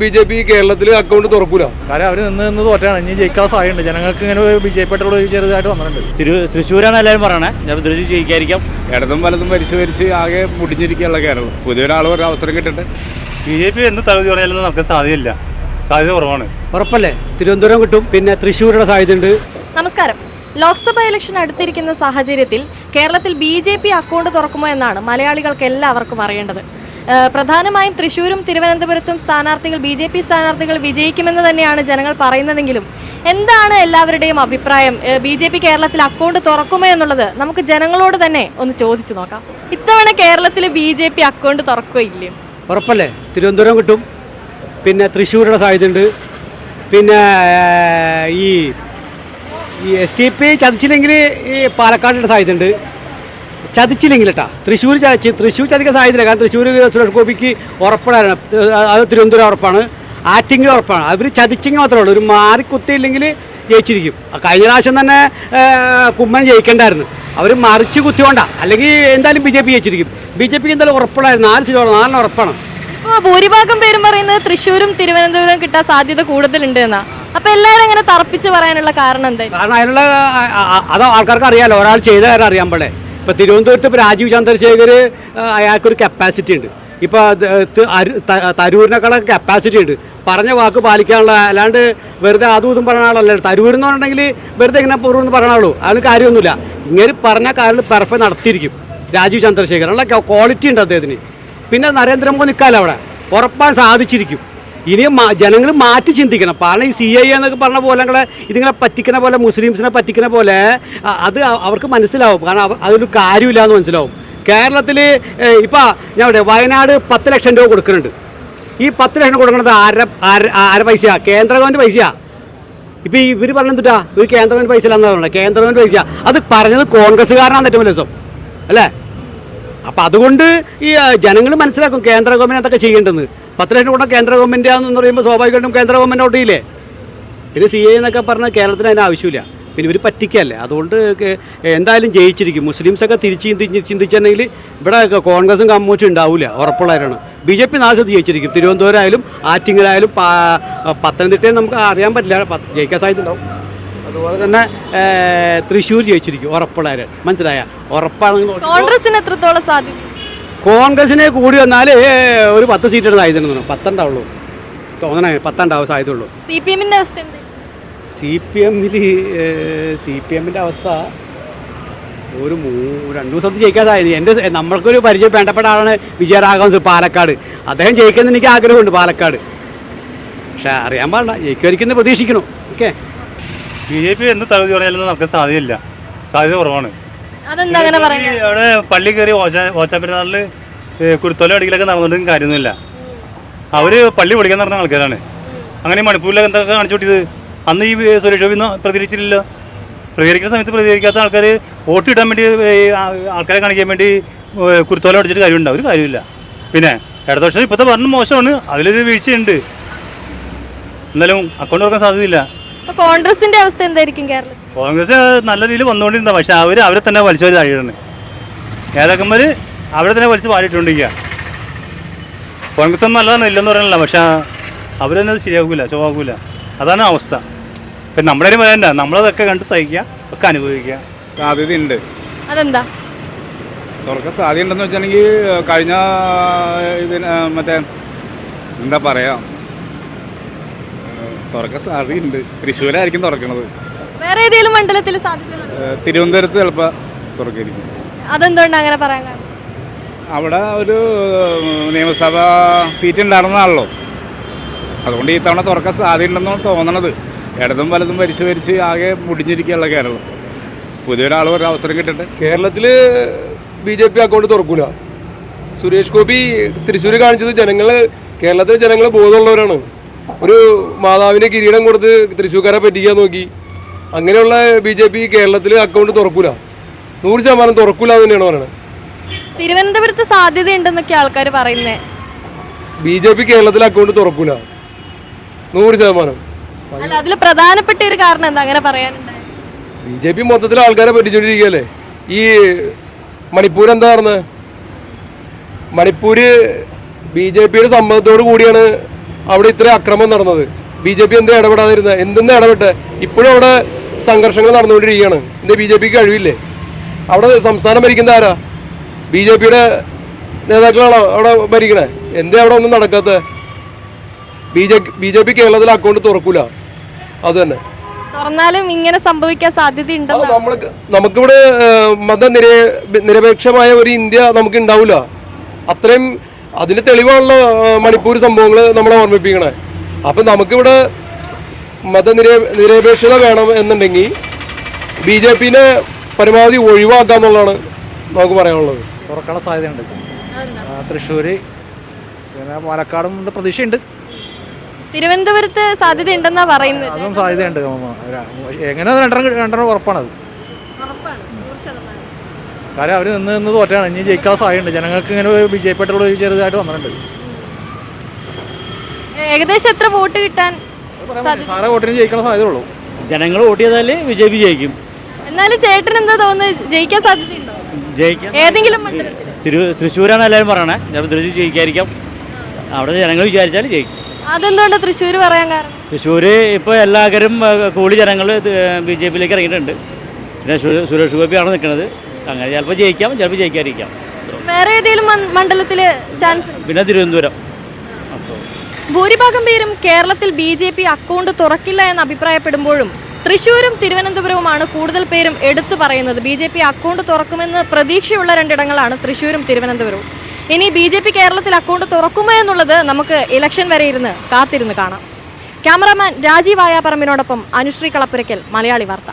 B J P കേരളത്തിൽ account തുറക്കൂല. കാരണം അവർ നിന്ന് നിന്ന് തോറ്റാണ് ഇനി ജയിക്കാൻ സാധ്യതയുണ്ട്. ജനങ്ങൾക്ക് ഇങ്ങനെ ബി ജെ ഒരു ചെറുതായിട്ട് വന്നിട്ടുണ്ട്. തിരു തൃശ്ശൂരാണ് എല്ലാവരും പറയണേ. ഞാൻ തൃശ്ശൂർ ജയിക്കായിരിക്കാം. ഇടതും വലതും ഭരിച്ച് വരിച്ച് ആകെ മുടിഞ്ഞിരിക്കുകയുള്ള കേരളം. പുതിയൊരാൾ ഒരു അവസരം കിട്ടട്ടെ. ബി ജെ പി എന്ന് തകുതി പറഞ്ഞാലൊന്നും നമുക്ക് സാധ്യതയില്ല. സാധ്യത കുറവാണ്. ഉറപ്പല്ലേ? തിരുവനന്തപുരം കിട്ടും. പിന്നെ തൃശ്ശൂരുടെ സാധ്യതയുണ്ട്. നമസ്കാരം. ലോക്സഭാ ഇലക്ഷൻ അടുത്തിരിക്കുന്ന സാഹചര്യത്തിൽ കേരളത്തിൽ ബി ജെ പി അക്കൗണ്ട് തുറക്കുമോ എന്നാണ് മലയാളികൾക്ക് എല്ലാവർക്കും അറിയേണ്ടത്. പ്രധാനമായും തൃശ്ശൂരും തിരുവനന്തപുരത്തും സ്ഥാനാർത്ഥികൾ ബി ജെ പി സ്ഥാനാർത്ഥികൾ വിജയിക്കുമെന്ന് തന്നെയാണ് ജനങ്ങൾ പറയുന്നതെങ്കിലും എന്താണ് എല്ലാവരുടെയും അഭിപ്രായം? ബി ജെ പി കേരളത്തിൽ അക്കൗണ്ട് തുറക്കുമോ എന്നുള്ളത് നമുക്ക് ജനങ്ങളോട് തന്നെ ഒന്ന് ചോദിച്ചു നോക്കാം. ഇത്തവണ കേരളത്തിൽ ബി ജെ പി അക്കൗണ്ട് തുറക്കുകയില്ലേ ഉറപ്പല്ലേ? തിരുവനന്തപുരം കിട്ടും. പിന്നെ തൃശ്ശൂരുടെ സാധ്യതയുണ്ട്. പിന്നെ ഈ എസ് ടി പി ചതിച്ചില്ലെങ്കിൽ ഈ പാലക്കാടിന്റെ സാധ്യതയുണ്ട്. ചതിച്ചില്ലെങ്കിൽ കേട്ടാ തൃശ്ശൂർ ചതിച്ച് തൃശ്ശൂർ ചതിക്കാൻ സാധ്യതയില്ല. കാരണം തൃശ്ശൂർ സുരേഷ് ഗോപിക്ക് ഉറപ്പാണ്. അത് തിരുവനന്തപുരം ഉറപ്പാണ്. ആറ്റിങ്ങിൽ ഉറപ്പാണ്. അവർ ചതിച്ചെങ്കിൽ മാത്രമേ ഉള്ളൂ. ഒരു മാറി കുത്തിയില്ലെങ്കിൽ ജയിച്ചിരിക്കും. കഴിഞ്ഞ പ്രാവശ്യം തന്നെ കുമ്മൻ ജയിക്കേണ്ടായിരുന്നു. അവർ മറിച്ച് കുത്തിയോണ്ടാ. അല്ലെങ്കിൽ എന്തായാലും ബി ജെ പി ജയിച്ചിരിക്കും. ബി ജെ പിക്ക് എന്തായാലും ഉറപ്പുള്ളായിരുന്നു നാല് സീറ്റ് നാലിന് ഉറപ്പാണ്. ഇപ്പോൾ ഭൂരിഭാഗം പേരും പറയുന്നത് തൃശ്ശൂരും തിരുവനന്തപുരം കിട്ടാൻ സാധ്യത കൂടുതലുണ്ട് എന്നാ. അപ്പൊ എല്ലാവരും അങ്ങനെ തറപ്പിച്ച് പറയാനുള്ള കാരണം എന്താ കാരണം അതിനുള്ള അത് ആൾക്കാർക്ക് അറിയാലോ. ഒരാൾ ചെയ്ത കാര്യം അറിയാൻ പാടെ ഇപ്പൊ തിരുവനന്തപുരത്ത് ഇപ്പോൾ രാജീവ് ചന്ദ്രശേഖർ അയാൾക്കൊരു കപ്പാസിറ്റി ഉണ്ട്. ഇപ്പോൾ തരൂരിനേക്കാളൊക്കെ കപ്പാസിറ്റി ഉണ്ട്. പറഞ്ഞ വാക്ക് പാലിക്കാനുള്ള അല്ലാണ്ട് വെറുതെ അതും ഇതും പറഞ്ഞ ആളല്ല. തരൂർ എന്ന് പറഞ്ഞിട്ടുണ്ടെങ്കിൽ വെറുതെ ഇങ്ങനെ പൂർവം ആളൂ. അതിന് കാര്യമൊന്നുമില്ല. ഇങ്ങനെ പറഞ്ഞ കാര്യം പെർഫെക്റ്റ് നടത്തിയിരിക്കും. രാജീവ് ചന്ദ്രശേഖർ നല്ല ക്വാളിറ്റി ഉണ്ട് അദ്ദേഹത്തിന്. പിന്നെ നരേന്ദ്രമോദി നിൽക്കാമല്ലോ അവിടെ. ഉറപ്പാൻ സാധിച്ചിരിക്കും. ഇനി ജനങ്ങൾ മാറ്റി ചിന്തിക്കണം. കാരണം ഈ സി ഐ എന്നൊക്കെ പറഞ്ഞ പോലെ ഇതിങ്ങളെ പറ്റിക്കണ പോലെ മുസ്ലിംസിനെ പറ്റിക്കണ പോലെ അത് അവർക്ക് മനസ്സിലാവും. കാരണം അതൊരു കാര്യമില്ല എന്ന് മനസ്സിലാവും കേരളത്തിൽ ഇപ്പോൾ ഞാൻ ഇവിടെ വയനാട് പത്ത് ലക്ഷം രൂപ കൊടുക്കുന്നുണ്ട്. ഈ പത്ത് ലക്ഷം കൊടുക്കുന്നത് ആര ആര ആര പൈസയാ? കേന്ദ്ര ഗവൺമെന്റ് പൈസയാ? ഇപ്പം ഈ ഇവർ പറഞ്ഞെന്തുട്ടാ ഒരു കേന്ദ്ര ഗവൺമെന്റ് പൈസ ഇല്ലാന്ന് പറഞ്ഞത് കേന്ദ്ര ഗവൺമെന്റ് പൈസ അത് പറഞ്ഞത് കോൺഗ്രസ്സുകാരനാണ് ഏറ്റവും വലിയ ദിവസം അല്ലേ? അപ്പം അതുകൊണ്ട് ഈ ജനങ്ങൾ മനസ്സിലാക്കും കേന്ദ്ര ഗവൺമെന്റ് എന്തൊക്കെ ചെയ്യേണ്ടതെന്ന്. പത്ത് ലക്ഷം കൂടെ കേന്ദ്ര ഗവൺമെന്റ് ആണെന്ന് പറയുമ്പോൾ സ്വാഭാവികമായിട്ടും കേന്ദ്ര ഗവൺമെന്റ് ഒട്ടിയില്ലേ പിന്നെ സി എ എന്നൊക്കെ പറഞ്ഞാൽ കേരളത്തിന് അതിന് ആവശ്യമില്ല. പിന്നെ ഇവർ പറ്റിക്കല്ലേ? അതുകൊണ്ട് എന്തായാലും ജയിച്ചിരിക്കും. മുസ്ലിംസൊക്കെ തിരിച്ച് ചിന്തി ചിന്തിച്ചിട്ടുണ്ടെങ്കിൽ ഇവിടെ കോൺഗ്രസും കമ്മ്യൂണിസ്റ്റും ഉണ്ടാവില്ല ഉറപ്പുള്ളവരാണ്. ബി ജെ പി നാശത്ത് ജയിച്ചിരിക്കും തിരുവനന്തപുരം ആയാലും ആറ്റിങ്ങലായാലും പത്തനംതിട്ടയും നമുക്ക് അറിയാൻ പറ്റില്ല. ജയിക്കാൻ സാധ്യത ഉണ്ടാവും അതുപോലെ തന്നെ തൃശ്ശൂർ ജയിച്ചിരിക്കും. ഉറപ്പുള്ളവരാണ് മനസ്സിലായ? ഉറപ്പാണെങ്കിൽ കോൺഗ്രസിന് എത്രത്തോളം സാധ്യത? കോൺഗ്രസിനെ കൂടി വന്നാൽ ഒരു പത്ത് സീറ്റാണ് സാധ്യത തോന്നുന്നു പത്തുണ്ടാവുള്ളൂ തോന്നണേ പത്തുണ്ടാവും സാധ്യത ഉള്ളൂ. സി പി എമ്മിന്റെ അവസ്ഥ എന്ത്? സി പി എമ്മിൽ സി പി എമ്മിന്റെ അവസ്ഥ ഒരു മൂ രണ്ട് ദിവസത്തിൽ ജയിക്കാൻ സാധ്യത. എന്റെ നമ്മൾക്കൊരു പരിചയം വേണ്ടപ്പെട്ട ആളാണ് വിജയരാഘവൻസ് പാലക്കാട്. അദ്ദേഹം ജയിക്കുമെന്ന് എനിക്ക് ആഗ്രഹമുണ്ട് പാലക്കാട്. പക്ഷെ അറിയാൻ പാടില്ല. ജയിക്കുമായിരിക്കും പ്രതീക്ഷിക്കണം ഓക്കെ? ബി ജെ പി എന്ന് തകുതി പറയാനൊന്നും നമുക്ക് സാധ്യതയില്ല. സാധ്യത കുറവാണ്. അതെന്താ അങ്ങനെ പറയുന്നത് അവിടെ പള്ളി കയറി ഓച്ചാപ്പെരുന്നാളിൽ കുരുത്തോല അടിക്കലൊക്കെ നടന്നിട്ടും കാര്യമൊന്നുമില്ല. അവർ പള്ളി പൊളിക്കാൻ നടന്ന ആൾക്കാരാണ്. അങ്ങനെ മണിപ്പൂരിലൊക്കെ എന്തൊക്കെ കാണിച്ചു കൂട്ടിയത്? അന്ന് ഈ സുരേഷ് ഗോപി പ്രതികരിച്ചില്ലല്ലോ. പ്രതികരിക്കുന്ന സമയത്ത് പ്രതികരിക്കാത്ത ആൾക്കാർ വോട്ട് ഇടാൻ വേണ്ടി ആൾക്കാരെ കാണിക്കാൻ വേണ്ടി കുരുത്തോല അടിച്ചിട്ട് കാര്യമുണ്ട്. ഒരു കാര്യമില്ല. പിന്നെ ഇടതുപക്ഷം വർഷം ഇപ്പോഴത്തെ ഭരണം മോശമാണ്. അതിലൊരു വീഴ്ചയുണ്ട്. എന്നാലും അക്കൗണ്ട് തുറക്കാൻ സാധ്യതയില്ല. കോൺഗ്രസിന്റെ അവസ്ഥ എന്തായിരിക്കും കേരളത്തിൽ? കോൺഗ്രസ് നല്ല രീതിയിൽ വന്നുകൊണ്ടിരുന്ന പക്ഷെ അവർ അവരെ തന്നെ വലിച്ചു വലിച്ച് താഴെയാണ് നേതാക്കന്മാർ അവരെ തന്നെ വലിച്ച് വാരിയിട്ടുണ്ടിരിക്കുക കോൺഗ്രസ് ഒന്നും നല്ലതാണ് ഇല്ലെന്ന് പറയാനല്ല പക്ഷെ അവർ തന്നെ അത് ശരിയാകൂല ശോഭാകൂല അതാണ് അവസ്ഥ. പിന്നെ നമ്മുടെ ഒരു പറയണ്ട നമ്മളതൊക്കെ കണ്ട് സഹിക്കുക ഒക്കെ അനുഭവിക്കുക. സാധ്യതയുണ്ട്. അതെന്താ? തുറക്കാൻ സാധ്യതയുണ്ടെന്ന് വെച്ചിട്ടുണ്ടെങ്കിൽ കഴിഞ്ഞ ഇതിന് മറ്റേ എന്താ പറയാ തുറക്കാൻ സാധ്യതയുണ്ട്. തൃശ്ശൂരായിരിക്കും തുറക്കണത്. വേറെ ഏതെങ്കിലും മണ്ഡലത്തിൽ സാധ്യതകളുണ്ട് തിരുവനന്തപുരത്ത് ചിലപ്പോൾ തുറക്കായിരിക്കും. അതെന്തുകൊണ്ട് അങ്ങനെ പറയാൻ കാരണം? അവിടെ ഒരു നിയമസഭാ സീറ്റ് ഉണ്ടായിരുന്നതാണല്ലോ അതുകൊണ്ട് ഈ തവണ തുറക്കാൻ സാധ്യതയുണ്ടെന്നാണ് തോന്നണത്. ഇടതും വലതും ഭരിച്ച് ഭരിച്ച് ആകെ മുടിഞ്ഞിരിക്കുകയുള്ള കേരളം. പുതിയൊരാൾ ഒരു അവസരം കിട്ടട്ടെ. കേരളത്തിൽ ബി ജെ പി അക്കൗണ്ട് തുറക്കൂല. സുരേഷ് ഗോപി തൃശ്ശൂർ കാണിച്ചത് ജനങ്ങൾ കേരളത്തിലെ ജനങ്ങൾ ബോധമുള്ളവരാണ്. ഒരു മാതാവിന്റെ കിരീടം കൊടുത്ത് തൃശ്ശൂർക്കാരെ പറ്റിക്കാൻ നോക്കി. അങ്ങനെയുള്ള ബി ജെ പി കേരളത്തിൽ അക്കൗണ്ട് തുറക്കൂല. നൂറ് ശതമാനം തുറക്കൂല എന്ന് തന്നെയാണ് പറയുന്നത് തിരുവനന്തപുരത്ത് സാധ്യതയുണ്ടെന്നൊക്കെ ആൾക്കാർ പറയുന്നേ. ബി ജെ പി കേരളത്തിൽ അക്കൗണ്ട് തുറക്കൂല. നൂറ് ശതമാനം. അല്ല അതിൽ പ്രധാനപ്പെട്ട ഒരു കാരണം എന്താ? അങ്ങനെ പറയാനുണ്ട്? ബി ജെ പി മൊത്തത്തിൽ ആൾക്കാരെ പറ്റിച്ചോണ്ടിരിക്കുകയല്ലേ? ഈ മണിപ്പൂർ എന്താ പറഞ്ഞത് മണിപ്പൂര് ബി ജെ പിയുടെ സമ്മതത്തോടു കൂടിയാണ് അവിടെ ഇത്ര അക്രമം നടന്നത്. ബി ജെ പി എന്താ ഇടപെടാതിരുന്നത് എന്തെന്ന് ഇടപെട്ട്? ഇപ്പോഴും അവിടെ സംഘർഷങ്ങൾ നടന്നുകൊണ്ടിരിക്കുകയാണ്. എന്താ ബി ജെ പിക്ക് കഴിവില്ലേ? അവിടെ സംസ്ഥാനം ഭരിക്കുന്ന ആരാ? ബി ജെ പിയുടെ നേതാക്കളാണോ അവിടെ ഭരിക്കണേ? എന്തേ അവിടെ ഒന്നും നടക്കാത്ത? B J B J P കേരളത്തിൽ അക്കൗണ്ട് തുറക്കൂല. അത് തന്നെ. തുറന്നാലും ഇങ്ങനെ സംഭവിക്കാൻ സാധ്യതയുണ്ട് നമ്മൾക്ക് നമുക്കിവിടെ മതനിര നിരപേക്ഷമായ ഒരു ഇന്ത്യ നമുക്ക് ഉണ്ടാവില്ല അത്രയും അതിന് തെളിവാണല്ലോ മണിപ്പൂർ സംഭവങ്ങൾ നമ്മളെ ഓർമ്മിപ്പിക്കണേ. അപ്പം നമുക്കിവിടെ മതനിരേ നിരപേക്ഷത വേണം എന്നുണ്ടെങ്കിൽ ബി ജെ പിനെ പരമാവധി ഒഴിവാക്കാന്നുള്ളതാണ് നമുക്ക് പറയാനുള്ളത്. തുറക്കാനുള്ള സാധ്യതയുണ്ട്. തൃശ്ശൂർ പിന്നെ പാലക്കാടും പ്രതീക്ഷയുണ്ട്. തിരുവനന്തപുരത്ത് സാധ്യതയുണ്ടെന്നാ പറയുന്നത്. അതും സാധ്യതയുണ്ട്. എങ്ങനെ രണ്ടെണ്ണം രണ്ടെണ്ണം ഉറപ്പാണത് കാര്യം അവർ നിന്ന് നിന്ന് തോറ്റാണ്. ഇനി ജയിക്കാൻ സാധ്യതയുണ്ട്. ജനങ്ങൾക്ക് ഇങ്ങനെ ബി ജെ പി ആയിട്ടുള്ള ഒരു ചെറുതായിട്ട് വന്നിട്ടുണ്ട്. ഏകദേശം എത്ര വോട്ട് കിട്ടാൻ സാധ്യത? സാറേ വോട്ടിന് ജയിക്കാനുള്ള സാധ്യതയുള്ളൂ. ജനങ്ങൾ വോട്ട് ചെയ്താൽ ബിജെപി ജയിക്കും. എന്നാലും ചേട്ടൻ എന്താ തോന്നുന്നത്? ജയിക്കാൻ സാധ്യതയുണ്ടോ? ജയിക്കാൻ ഏതെങ്കിലും മണ്ഡലത്തിൽ തിരു തൃശ്ശൂരാണ് എല്ലാവരും പറയണേ. ചിലപ്പോൾ തൃശ്ശൂർ ജയിക്കായിരിക്കാം. അവിടെ ജനങ്ങൾ വിചാരിച്ചാൽ ജയിക്കും. അതെന്തുകൊണ്ട് തൃശ്ശൂർ പറയാൻ കാരണം? തൃശ്ശൂർ ഇപ്പോൾ എല്ലാവരും കൂടി ജനങ്ങൾ ബി ജെ പിയിലേക്ക് ഇറങ്ങിയിട്ടുണ്ട്. പിന്നെ സുരേഷ് ഗോപിയാണ് ആണ് നിൽക്കുന്നത് അങ്ങനെ ചിലപ്പോൾ ജയിക്കാം ചിലപ്പോൾ ജയിക്കാതിരിക്കാം. വേറെ ഏതെങ്കിലും മണ്ഡലത്തിൽ ചാൻസ് പിന്നെ തിരുവനന്തപുരം. ഭൂരിഭാഗം പേരും കേരളത്തിൽ ബി ജെ പി അക്കൗണ്ട് തുറക്കില്ല എന്ന് അഭിപ്രായപ്പെടുമ്പോഴും തൃശൂരും തിരുവനന്തപുരവുമാണ് കൂടുതൽ പേരും എടുത്തു പറയുന്നത്. ബി ജെ പി അക്കൗണ്ട് തുറക്കുമെന്ന് പ്രതീക്ഷയുള്ള രണ്ടിടങ്ങളാണ് തൃശൂരും തിരുവനന്തപുരവും. ഇനി ബി ജെ പി കേരളത്തിൽ അക്കൗണ്ട് തുറക്കുമോ എന്നുള്ളത് നമുക്ക് ഇലക്ഷൻ വരെ ഇരുന്ന് കാത്തിരുന്ന് കാണാം. ക്യാമറാമാൻ രാജീവ് ആയാപ്പറമ്പിനോടൊപ്പം അനുശ്രീ കളപ്പുരയ്ക്കൽ മലയാളി വാർത്ത.